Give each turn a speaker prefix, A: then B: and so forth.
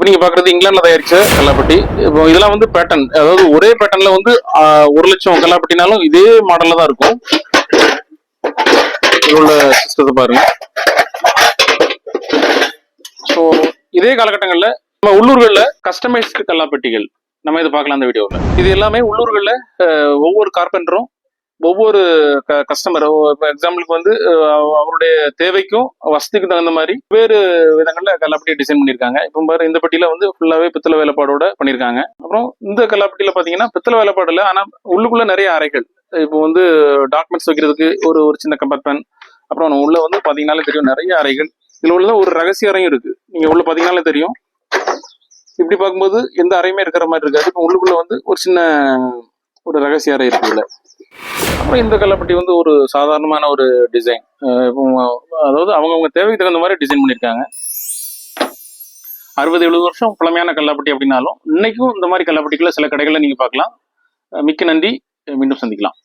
A: இப்போ நீங்க பாக்குறது இங்கிலாந்து தயாரிச்ச கல்லாப்பட்டி. இப்போ இதெல்லாம் வந்து பேட்டர்ன் அதாவது ஒரே பேட்டர்ன்ல வந்து ஒரு லட்சம் கல்லாப்பட்டினாலும் இதே மாடல்ல தான் இருக்கும். இதுல உள்ள சிஸ்டத்தை பாருங்க. ஸோ இதே காலகட்டங்கள்ல நம்ம உள்ளூர்களில் கஸ்டமைஸ்டு கல்லாப்பெட்டிகள். நம்ம இதை பார்க்கலாம் அந்த வீடியோவில். இது எல்லாமே உள்ளூர்களில் ஒவ்வொரு கார்பெண்டரும் ஒவ்வொரு கஸ்டமர் இப்போ எக்ஸாம்பிளுக்கு வந்து அவருடைய தேவைக்கும் வசதிக்கும் தகுந்த மாதிரி வேறு விதங்களில் கல்லாப்பட்டி டிசைன் பண்ணியிருக்காங்க. இப்போ பாரு இந்த பட்டியில் வந்து ஃபுல்லாகவே பித்தளை வேலைப்பாடோட பண்ணியிருக்காங்க. அப்புறம் இந்த கல்லாப்பட்டியில பார்த்தீங்கன்னா பித்தளை வேலைப்பாடு இல்லை ஆனால் உள்ளுக்குள்ளே நிறைய அறைகள். இப்போ வந்து டாக்குமெண்ட்ஸ் வைக்கிறதுக்கு ஒரு ஒரு சின்ன கம்பார்ட்மெண்ட் அப்புறம் உள்ள வந்து பார்த்தீங்கன்னாலே தெரியும் நிறைய அறைகள். இதில் உள்ள ஒரு ரகசிய அறையும் இருக்குது நீங்கள் உள்ள பார்த்தீங்கனாலே தெரியும். இப்படி பார்க்கும்போது எந்த அறையுமே இருக்கிற மாதிரி இருக்காது. இப்போ உள்ளுக்குள்ளே வந்து ஒரு சின்ன ஒரு ரகசிய அறை இருக்குதுல்ல அப்புறம் இந்த கல்லப்பட்டி வந்து ஒரு சாதாரணமான ஒரு டிசைன் அதாவது அவங்கவுங்க தேவைக்கு தகுந்த மாதிரி டிசைன் பண்ணியிருக்காங்க. அறுபது எழுபது வருஷம் பழமையான கல்லாப்பட்டி அப்படின்னாலும் இன்னைக்கும் இந்த மாதிரி கல்லாப்பட்டிகளை சில கடைகளில் நீங்க பார்க்கலாம். மிக்க நன்றி. மீண்டும் சந்திக்கலாம்.